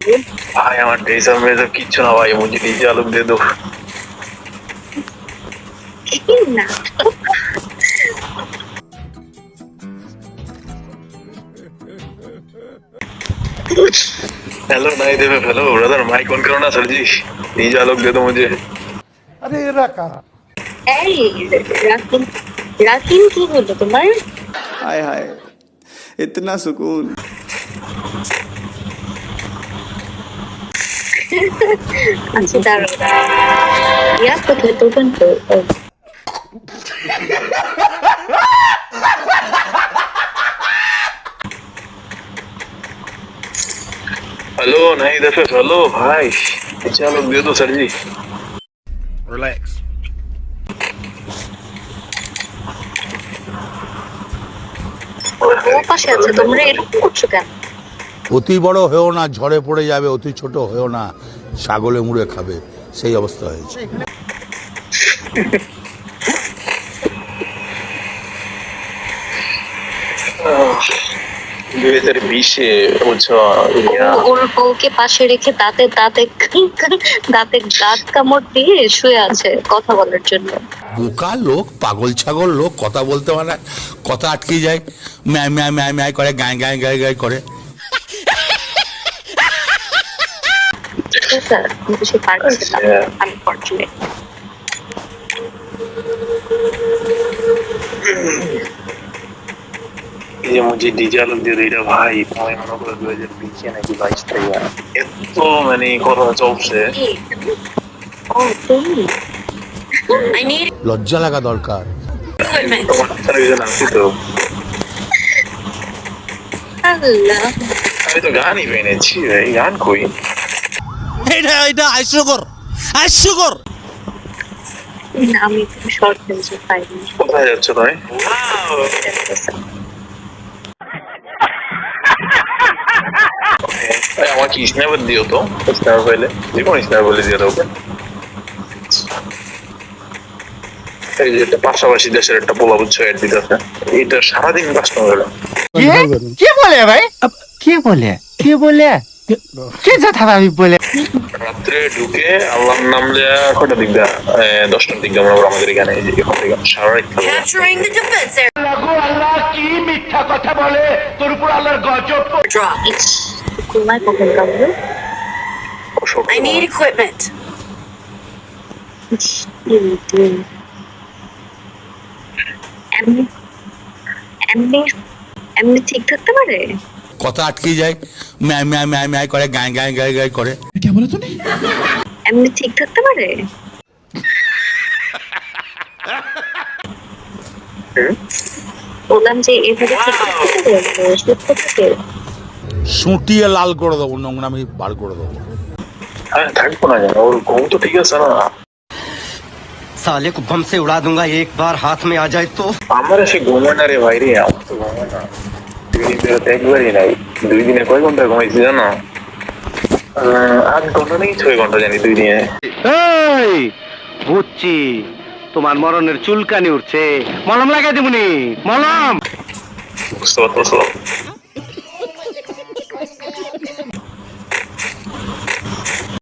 भाई हमारे टेसन में तो किच्छु ना भाई मुझे डीजे आलू दे दो কি না हेलो नहीं दे हेलो ब्रदर माइक ऑन करो ना सर जी डीजे आलू दे दो मुझे এই রাকিন রাকিন কি হলো তোমার हाय हाय इतना सुकून আচ্ছা দাঁড়াও ইয়া কোথায় দোকান তো ও, हेलो नहीं दे हेलो भाई डीजे आलू दे दो सर जी Relax. ও পাশে আছে তোমরা এরকম করছো কেন অতি বড় হয়েও না ঝড়ে পড়ে যাবে অতি ছোট হয়েও না ছাগলে মুড়ে খাবে সেই অবস্থা হয়েছে। দুই হাজার বিশে বুঝছ ওর বউকে পাশে রেখে দাঁতে দাঁতে দাঁতে দাঁত কামড় দিয়ে শুয়ে আছে কথা বলার জন্য। বোকা লোক পাগল ছাগল লোক কথা বলতে পারে না, কথা আটকে যায় ম্যায় ম্যায় ম্যায় ম্যায় করে গায়ে গায়ে গায়ে গায়ে করে। ঠিক আছে কিন্তু সে পারছে না আমি ফর্চুনেট এই যে মুঝে ডিজে আলু দিয়ে দিই রে ভাই তোমায় মনে করো দুই হাজার বিশে নাকি বাইশ থেকে এত মানে করোনা চলছে। ও তুমি I need লজ্জা লাগা দরকার। তোমার তো। আমি তো গানই পেয়েছি ভাই গান কই এটা এটা হাস্যকর হাস্যকর আমি শর্ট ফিল্মসে পাইনি। কোথায় যাচ্ছ ভাই, আমাকে স্ন্যাপার দিও তো। স্ন্যাপার পাইলে। যে কোনো স্ন্যাপার বলে দিয়ে দেবো এই যে একটা পাশাপাশি দেশের একটা পোলা বুঝছ অ্যাড দিতেছে। এটা সারাদিন কাস্টমার হলো। কি? বলে ভাই? কি বলে? কি বলে? কি যথা ভাবি বলে রাত্রে ঢুকে আল্লাহর নাম লিয়া কটা দিক দা দশটার দিক আমরা আমাদের এখানে এই যে এখান থেকে সারা রাত থাকব Capturing the defense area. Drop. ইস, ঘুমায় কখন কামড়ে I need equipment. এমনি এমনি এমনি ঠিক থাকতে পারে কথা আটকে যায় ম্যায় ম্যায় ম্যায় ম্যায় করে গায়ে গায়ে গায়ে গায়ে করে এমনি ঠিক থাকতে পারে বললাম যে এভাবে ঠিক থাকতে পারে সুস্থ থাকে সুটিয়ে লাল করে দেবো নোংরামি বার করে দেবো হ্যাঁ থাকবো না জানো ওর ঘুম তো ঠিক আছে না साले को बम से उड़ा दूंगा एक बार हाथ में आ जाए तो আমার সে ঘুমায় না রে ভাই রে আমার তো দুই দিন ধরে তো একবারই নাই দুই দিনে কয় ঘণ্টা ঘুমাইছি জানো আট ঘণ্টা নাকি ছয় ঘণ্টা জানি দুই দিনে এই বুঝছি তোমার মরণের চুলকানি উঠছে। মলম লাগাই দিবনি মলম! বুঝতে পারতো